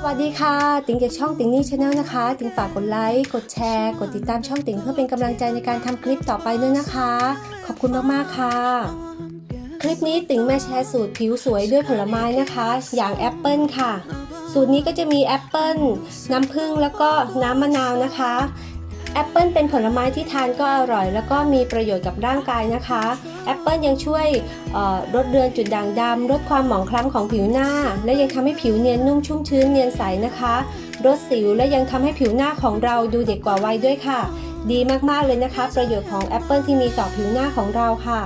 สวัสดีค่ะ ติงจากช่องติงนี่ชาแนลนะคะ ติงฝากกดไลค์ กดแชร์ กดติดตามช่องติงเพื่อเป็นกำลังใจในการทำคลิปต่อไปด้วยนะคะ ขอบคุณมาก ๆ ค่ะ คลิปนี้ติงมาแชร์สูตรผิวสวยด้วยผลไม้นะคะ อย่างแอปเปิลค่ะ สูตรนี้ก็จะมีแอปเปิลน้ำผึ้งแล้วก็น้ำมะนาวนะคะ แอปเปิลเป็นผลไม้ที่ทานก็อร่อย แล้วก็มีประโยชน์กับร่างกายนะคะแอปเปิลยังช่วยลดเรือนจุดด่างดำลดความหมองคล้ำของผิวหน้า และยังทำให้ผิวเนียนนุ่มชุ่มชื้นเนียนใสนะคะลดสิวและยังทำให้ผิวหน้าของเราดูเด็กกว่าวัยด้วยค่ะ ดีมากๆเลยนะคะ ประโยชน์ของแอปเปิลที่มีต่อผิวหน้าของเราค่ะ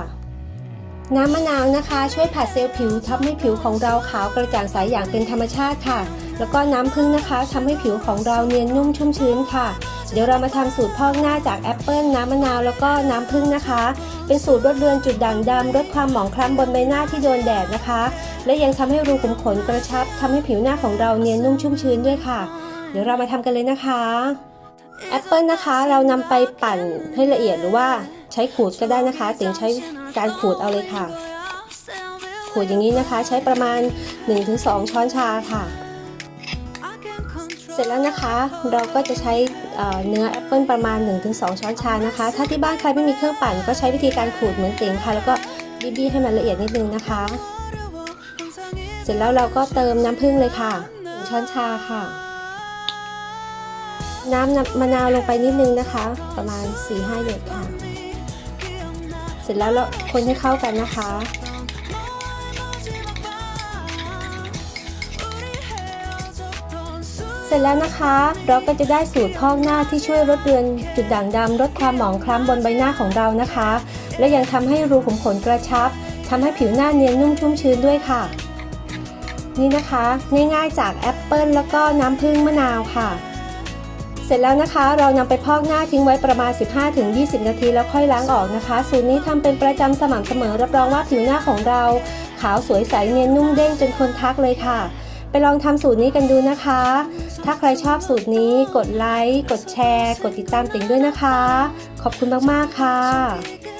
น้ำมะนาวนะคะ ช่วยผัดเซลล์ผิวทำให้ผิวของเราขาวกระจ่างใสอย่างเป็นธรรมชาติค่ะ แล้วก็น้ำผึ้งนะคะทำให้ผิวของเราเนียนนุ่มชุ่มชื้นค่ะ เดี๋ยวเรามาทำสูตรพอกหน้าจากแอปเปิลน้ำมะนาวแล้วก็น้ำผึ้งนะคะ เป็นสูตรลดเลือนจุดด่างดำลดความหมองคล้ำบนใบหน้าที่โดนแดดนะคะ และยังทำให้รูขุมขนกระชับทำให้ผิวหน้าของเราเนียนนุ่มชุ่มชื้นด้วยค่ะ เดี๋ยวเรามาทำกันเลยนะคะแอปเปิลนะคะเรานำไปปั่นให้ละเอียดหรือว่าใช้ขูดก็ได้นะคะติ๋งใช้การขูดเอาเลยค่ะขูดอย่างนี้นะคะใช้ประมาณ 1-2 ช้อนชาค่ะ เสร็จแล้วนะคะเราก็จะใช้เเนื้อแอปเปิลประมาณ 1-2 ช้อนชานะคะ ถ้าที่บ้านใครไม่มีเครื่องปั่น ก็ใช้วิธีการขูดเหมือนติงค่ะ แล้วก็บี้ๆให้มันละเอียดนิดนึงนะคะ เสร็จแล้วเราก็เติมน้ำผึ้งเลยค่ะหนึ่งช้อนชาค่ะน้ำน้ำมะนาวลงไปนิดนึงนะคะ ประมาณ 4-5หยดค่ะ เสร็จแล้วเราคนให้เข้ากันนะคะ ร็จแล้วนะคะ เราก็จะได้สูตรพอกหน้าที่ช่วยลดเลือนจุดด่างดำลดความหมองคล้ำบนใบหน้าของเรานะคะ และยังทำให้รูขุมขนกระชับทำให้ผิวหน้าเนียนนุ่มชุ่มชื้นด้วยค่ะ นี่นะคะง่ายๆจากแอปเปิลแล้วก็น้ำผึ้งมะนาวค่ะ เสร็จแล้วนะคะ เรานำไปพอกหน้าทิ้งไว้ประมาณ 15-20 นาทีแล้วค่อยล้างออกนะคะ สูตรนี้ทำเป็นประจำสม่ำเสมอรับรองว่าผิวหน้าของเรา ขาวสวยใสเนียนนุ่มเด้งจนคนทักเลยค่ะ ไปลองทำสูตรนี้กันดูนะคะ ถ้าใครชอบสูตรนี้กดไลค์ กดแชร์ กดติดตามติ่งด้วยนะคะ ขอบคุณมาก ๆ ค่ะ